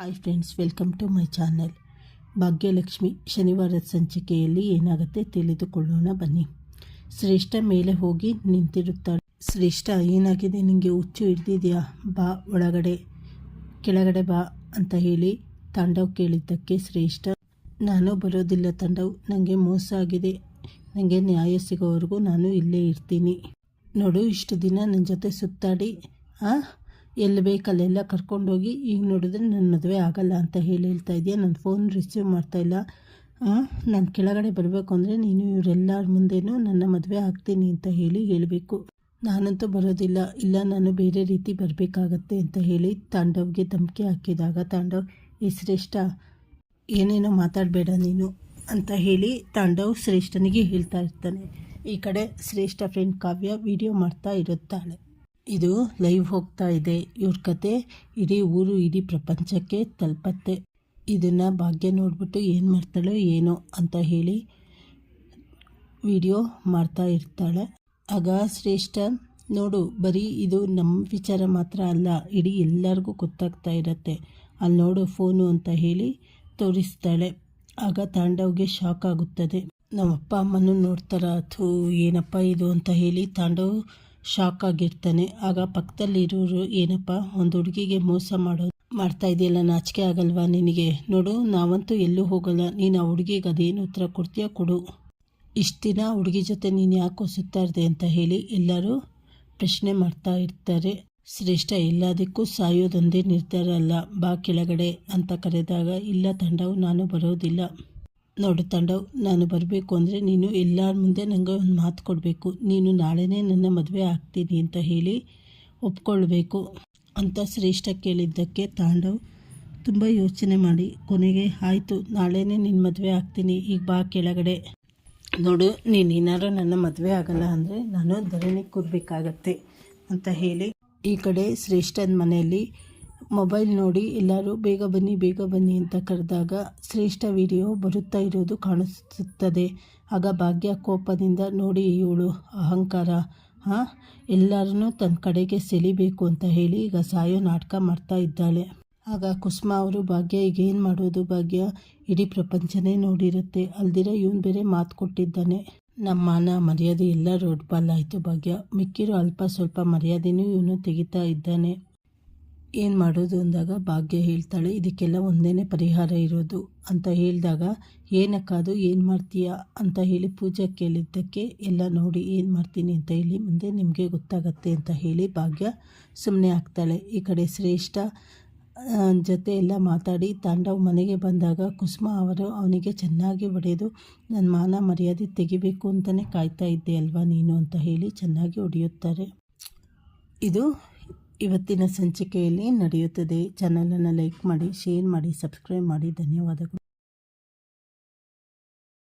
Hi friends welcome to my channel Bhagyalakshmi ಶನಿವಾರದ ಸಂಚಿಕೆಯಲ್ಲಿ ಏನಾಗುತ್ತೆ ತಿಳಿದುಕೊಳ್ಳೋಣ ಬನ್ನಿ. ಶ್ರೇಷ್ಠ ಮೇಲೆ ಹೋಗಿ ನಿಂತಿರುತ್ತಾಳೆ. ಶ್ರೇಷ್ಠ, ಏನಾಗಿದೆ? ನಿಮಗೆ ಹುಚ್ಚು ಹಿಡ್ದಿದೆಯಾ? ಬಾ, ಒಳಗಡೆ, ಕೆಳಗಡೆ ಬಾ ಅಂತ ಹೇಳಿ ತಾಂಡವ್ ಕೇಳಿದ್ದಕ್ಕೆ ಶ್ರೇಷ್ಠ, ನಾನು ಬರೋದಿಲ್ಲ ತಾಂಡವ್ ನನಗೆ ಮೋಸ ಆಗಿದೆ. ನನಗೆ ನ್ಯಾಯ ಸಿಗೋವರೆಗೂ ನಾನು ಇಲ್ಲೇ ಇರ್ತೀನಿ. ನೋಡು, ಇಷ್ಟು ದಿನ ನನ್ನ ಜೊತೆ ಸುತ್ತಾಡಿ, ಆ? ಎಲ್ಲಿ ಬೇಕಲ್ಲೆಲ್ಲ ಕರ್ಕೊಂಡೋಗಿ ಈಗ ನೋಡಿದ್ರೆ ನನ್ನ ಮದುವೆ ಆಗಲ್ಲ ಅಂತ ಹೇಳಿ ಹೇಳ್ತಾ ಇದೆಯಾ. ನನ್ನ ಫೋನ್ ರಿಸೀವ್ ಮಾಡ್ತಾಯಿಲ್ಲ ನಾನು ಕೆಳಗಡೆ ಬರಬೇಕು ಅಂದರೆ ನೀನು ಇವರೆಲ್ಲರ ಮುಂದೆನೂ ನನ್ನ ಮದುವೆ ಆಗ್ತೀನಿ ಅಂತ ಹೇಳಿ ಹೇಳಬೇಕು. ನಾನಂತೂ ಬರೋದಿಲ್ಲ. ಇಲ್ಲ, ನಾನು ಬೇರೆ ರೀತಿ ಬರಬೇಕಾಗತ್ತೆ ಅಂತ ಹೇಳಿ ತಾಂಡವ್ಗೆ ಧಮಕಿ ಹಾಕಿದಾಗ, ತಾಂಡವ್ ಈ ಶ್ರೇಷ್ಠ ಏನೇನೋ ಮಾತಾಡಬೇಡ ನೀನು ಅಂತ ಹೇಳಿ ತಾಂಡವ್ ಶ್ರೇಷ್ಠನಿಗೆ ಹೇಳ್ತಾ ಇರ್ತಾನೆ. ಈ ಕಡೆ ಶ್ರೇಷ್ಠ ಫ್ರೆಂಡ್ ಕಾವ್ಯ ವಿಡಿಯೋ ಮಾಡ್ತಾ ಇರುತ್ತಾಳೆ. ಇದು ಲೈವ್ ಹೋಗ್ತಾ ಇದೆ. ಇವ್ರ ಕತೆ ಇಡೀ ಊರು, ಇಡೀ ಪ್ರಪಂಚಕ್ಕೆ ತಲುಪತ್ತೆ. ಇದನ್ನು ಭಾಗ್ಯ ನೋಡ್ಬಿಟ್ಟು ಏನು ಮಾಡ್ತಾಳೋ ಏನೋ ಅಂತ ಹೇಳಿ ವಿಡಿಯೋ ಮಾಡ್ತಾ ಇರ್ತಾಳೆ. ಆಗ ಶ್ರೇಷ್ಠ, ನೋಡು, ಬರೀ ಇದು ನಮ್ಮ ವಿಚಾರ ಮಾತ್ರ ಅಲ್ಲ, ಇಡೀ ಎಲ್ಲರಿಗೂ ಗೊತ್ತಾಗ್ತಾ ಇರತ್ತೆ. ಅಲ್ಲಿ ನೋಡು ಫೋನು ಅಂತ ಹೇಳಿ ತೋರಿಸ್ತಾಳೆ. ಆಗ ತಾಂಡವ್ಗೆ ಶಾಕ್ ಆಗುತ್ತದೆ. ನಮ್ಮ ಅಪ್ಪ ಅಮ್ಮನೂ ನೋಡ್ತಾರ? ಅಥೂ ಏನಪ್ಪ ಇದು ಅಂತ ಹೇಳಿ ತಾಂಡವ್ ಶಾಕ್ ಆಗಿರ್ತಾನೆ ಆಗ ಪಕ್ಕದಲ್ಲಿರೋರು, ಏನಪ್ಪ, ಒಂದು ಹುಡುಗಿಗೆ ಮೋಸ ಮಾಡೋ, ಮಾಡ್ತಾ ಇದೆಯಲ್ಲ, ನಾಚಿಕೆ ಆಗಲ್ವಾ ನಿನಗೆ? ನೋಡು, ನಾವಂತೂ ಎಲ್ಲೂ ಹೋಗಲ್ಲ. ನೀನು ಆ ಹುಡುಗಿಗೆ ಅದೇನು ಉತ್ತರ ಕೊಡ್ತೀಯ ಕೊಡು. ಇಷ್ಟು ದಿನ ಹುಡುಗಿ ಜೊತೆ ನೀನು ಯಾಕೋ ಸುತ್ತಾರ್ದೆ ಅಂತ ಹೇಳಿ ಎಲ್ಲರೂ ಪ್ರಶ್ನೆ ಮಾಡ್ತಾ ಇರ್ತಾರೆ. ಶ್ರೇಷ್ಠ, ಎಲ್ಲದಕ್ಕೂ ಸಾಯೋದೊಂದೇ ನಿರ್ಧಾರ ಅಲ್ಲ. ಬಾ ಕೆಳಗಡೆ, ಅಂತ ಕರೆದಾಗ, ಇಲ್ಲ ತಂಡವು, ನಾನು ಬರೋದಿಲ್ಲ. ನೋಡು ತಾಂಡವ್, ನಾನು ಬರಬೇಕು ಅಂದರೆ ನೀನು ಎಲ್ಲರ ಮುಂದೆ ನನಗೆ ಒಂದು ಮಾತು ಕೊಡಬೇಕು. ನೀನು ನಾಳೆನೇ ನನ್ನ ಮದುವೆ ಆಗ್ತೀನಿ ಅಂತ ಹೇಳಿ ಒಪ್ಕೊಳ್ಬೇಕು ಅಂತ ಶ್ರೇಷ್ಠ ಕೇಳಿದ್ದಕ್ಕೆ ತಾಂಡವ್ ತುಂಬ ಯೋಚನೆ ಮಾಡಿ, ಕೊನೆಗೆ ಆಯಿತು, ನಾಳೆನೇ ನಿನ್ನ ಮದುವೆ ಆಗ್ತೀನಿ, ಈಗ ಬಾ ಕೆಳಗಡೆ. ನೋಡು, ನೀನು ಏನಾರು ನನ್ನ ಮದುವೆ ಆಗಲ್ಲ ಅಂದರೆ ನಾನು ಧರಣಿ ಕೂರಬೇಕಾಗತ್ತೆ ಅಂತ ಹೇಳಿ ಈ ಕಡೆ ಶ್ರೇಷ್ಠನ ಮನೆಯಲ್ಲಿ ಮೊಬೈಲ್ ನೋಡಿ ಎಲ್ಲರೂ ಬೇಗ ಬನ್ನಿ ಬೇಗ ಬನ್ನಿ ಅಂತ ಕರೆದಾಗ ಶ್ರೇಷ್ಠ ವಿಡಿಯೋ ಬರುತ್ತಾ ಇರೋದು ಕಾಣಿಸುತ್ತದೆ. ಆಗ ಭಾಗ್ಯ ಕೋಪದಿಂದ, ನೋಡಿ ಇವಳು ಅಹಂಕಾರ, ಹಾಂ? ಎಲ್ಲರನ್ನೂ ತನ್ನ ಕಡೆಗೆ ಸೆಳಿಬೇಕು ಅಂತ ಹೇಳಿ ಈಗ ಸಾಯೋ ನಾಟಕ ಮಾಡ್ತಾ ಇದ್ದಾಳೆ. ಆಗ ಕುಸುಮ ಅವರು, ಭಾಗ್ಯ, ಈಗ ಏನು ಮಾಡೋದು ಭಾಗ್ಯ? ಇಡೀ ಪ್ರಪಂಚನೇ ನೋಡಿರುತ್ತೆ. ಅಲ್ದಿರ ಇವನು ಬೇರೆ ಮಾತು ಕೊಟ್ಟಿದ್ದಾನೆ. ನಮ್ಮ ಮಾನ ಮರ್ಯಾದೆ ಎಲ್ಲ ರೋಡ್ ಪಾಲಾಯಿತು ಭಾಗ್ಯ. ಮಿಕ್ಕಿರೋ ಅಲ್ಪ ಸ್ವಲ್ಪ ಮರ್ಯಾದೆನೂ ಇವನು ತೆಗಿತಾ ಇದ್ದಾನೆ. ಏನು ಮಾಡೋದು ಅಂದಾಗ ಭಾಗ್ಯ ಹೇಳ್ತಾಳೆ, ಇದಕ್ಕೆಲ್ಲ ಒಂದೇ ಪರಿಹಾರ ಇರೋದು. ಅಂತ ಹೇಳಿದಾಗ ಏನಕ್ಕಾದು ಏನು ಮಾಡ್ತೀಯಾ? ಅಂತ ಹೇಳಿ ಪೂಜೆ ಕೇಳಿದ್ದಕ್ಕೆ, ಎಲ್ಲ ನೋಡಿ ಏನು ಮಾಡ್ತೀನಿ ಅಂತ ಹೇಳಿ ಮುಂದೆ ನಿಮಗೆ ಗೊತ್ತಾಗತ್ತೆ ಅಂತ ಹೇಳಿ ಭಾಗ್ಯ ಸುಮ್ಮನೆ ಆಗ್ತಾಳೆ. ಈ ಕಡೆ ಶ್ರೇಷ್ಠ ಜೊತೆ ಎಲ್ಲ ಮಾತಾಡಿ, ತಾಂಡವ್ ಮನೆಗೆ ಬಂದಾಗ ಕುಸುಮ ಅವರು ಅವನಿಗೆ ಚೆನ್ನಾಗಿ ಹೊಡೆದು ನನ್ನ ಮಾನ ಮರ್ಯಾದೆ ತೆಗಿಬೇಕು ಅಂತಲೇ ಕಾಯ್ತಾ ಇದ್ದೆ ಅಲ್ವಾ ನೀನು? ಅಂತ ಹೇಳಿ ಚೆನ್ನಾಗಿ ಹೊಡೆಯುತ್ತಾರೆ. ಇದು ಇವತ್ತಿನ ಸಂಚಿಕೆಯಲ್ಲಿ ನಡೆಯುತ್ತದೆ. ಚಾನಲನ್ನು ಲೈಕ್ ಮಾಡಿ ಶೇರ್ ಮಾಡಿ ಸಬ್ಸ್ಕ್ರೈಬ್ ಮಾಡಿ. ಧನ್ಯವಾದಗಳು.